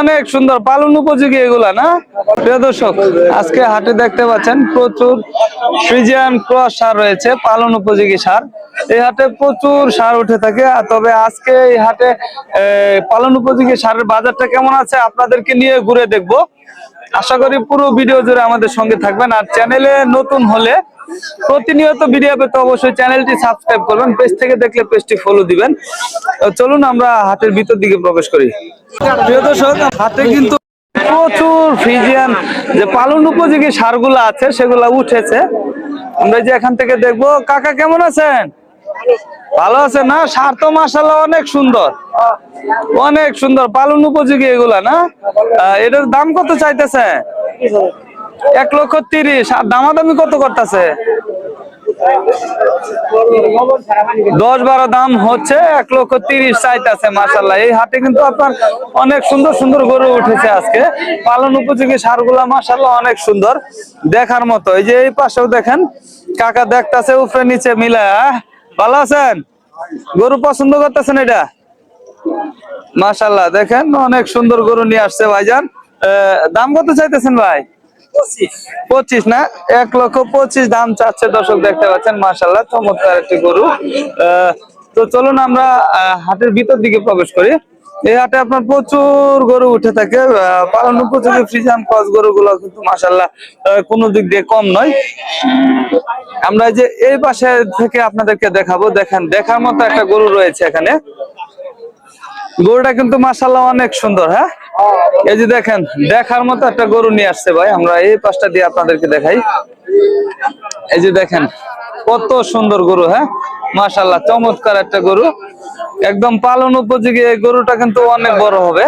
অনেক সুন্দর পালন উপযোগী এগুলা, না? প্রিয় দর্শক, আজকে হাটে দেখতে পাচ্ছেন প্রচুর ফ্রিজিয়ান ক্রস সার রয়েছে, পালন উপযোগী সার। এই হাটে প্রচুর সার উঠে থাকে। তবে আজকে এই হাটে পালন উপযোগী সারের বাজারটা কেমন আছে আপনাদেরকে নিয়ে ঘুরে দেখব। আশা করি পুরো ভিডিও জুড়ে আমাদের সঙ্গে থাকবেন। আর চ্যানেলে নতুন হলে প্রতিনিয়ত ভিডিও পেতে অবশ্যই চ্যানেলটি সাবস্ক্রাইব করবেন। পেজ থেকে দেখলে পেজটি ফলো দিবেন। চলুন আমরা হাটের ভিতর দিকে প্রবেশ করি। প্রিয় দর্শক, হাটে কিন্তু প্রচুর ফ্রিজিয়ান যে পালন উপযোগী সারগুলো আছে, সেগুলা উঠেছে। আমরা যে এখান থেকে দেখব। কাকা কেমন আছেন? ভালো আছে না? সার তো মাসাল্লাহ অনেক সুন্দর। অনেক সুন্দর। পালন উপযোগী এগুলা না? এটার দাম কত চাইতেছে? এক লক্ষ তিরিশ। আর দামাদামি কত করতেছে? দশ বারো দাম হচ্ছে, এক লক্ষ তিরিশ চাইতেছে মাসাল্লাহ এই হাটে কিন্তু আপনার অনেক সুন্দর সুন্দর গরু উঠেছে আজকে। পালন উপযোগী সারগুলা মাসাল্লাহ অনেক সুন্দর। দেখার মতো। এই যে এই পাশেও দেখেন, কাকা দেখতাছে উপরে নিচে মিলা ভালো আছেন? গরু পছন্দ করতেছেন এটা? মাশাল্লাহ দেখেন অনেক সুন্দর গরু নিয়ে আসছে ভাইজান। দাম কত চাইতেছেন ভাই? পঁচিশ। না? এক লক্ষ পঁচিশ দাম চাচ্ছে দর্শক দেখতে পাচ্ছেন মাশাল্লাহ চমৎকার একটি গরু। আহ, তো চলুন আমরা হাটের ভিতর দিকে প্রবেশ করি। এই হাটে আপনার প্রচুর গরু উঠে থাকে পালন উপযোগী ফ্রিজান ক্রস গরুগুলো কিন্তু মাশাল্লাহ আহ, কোনো দিক দিয়ে কম নয়। আমরা যে এই পাশে থেকে আপনাদেরকে দেখাবো দেখেন দেখার মতো একটা গরু রয়েছে এখানে। গরুটা কিন্তু মাসাল্লাহ অনেক সুন্দর হ্যাঁ? এই যে দেখেন দেখার মতো একটা গরু নিয়ে আসছে ভাই আমরা এই পাশটা দিয়ে আপনাদেরকে দেখাই। এই যে দেখেন কত সুন্দর গরু হ্যাঁ? মাসাল্লাহ চমৎকার একটা গরু। একদম পালন উপযোগী এই গরুটা কিন্তু অনেক বড় হবে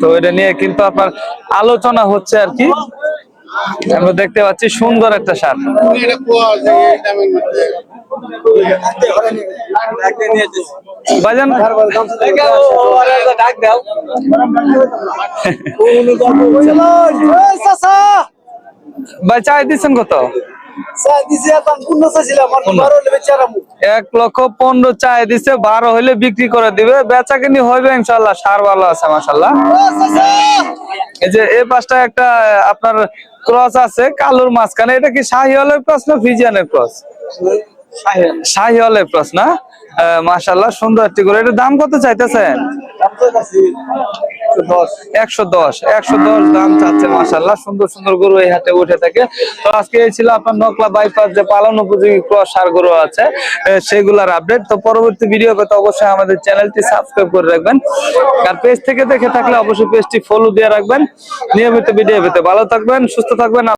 তো এটা নিয়ে কিন্তু আপনার আলোচনা হচ্ছে আর কি আমরা দেখতে পাচ্ছি সুন্দর একটা সার বাজান ভাই চাই দিচ্ছেন কত? এক লক্ষ পনেরো চাই দিচ্ছে বারো হইলে বিক্রি করে দিবে। বেচা কিনি হইবে ইনশাল্লাহ সার ভালো আছে মাসাল্লাহ এই যে এই পাশটা একটা আপনার ক্রস আছে কালুর মাঝখানে। এটা কি শাহিওয়ালের ক্রস না ফিজিয়ানের ক্রস? শাহিওয়ালের ক্রস না? মাসাল্লাহ সুন্দর একটি করে এটার দাম কত চাইতেছেন? আছে সেগুলার আপডেট তো পরবর্তী ভিডিও পেতে অবশ্যই আমাদের সাবস্ক্রাইব করে রাখবেন। পেজ থেকে দেখে থাকলে অবশ্যই দিয়ে রাখবেন। নিয়মিত ভিডিও পেতে ভালো থাকবেন, সুস্থ থাকবেন।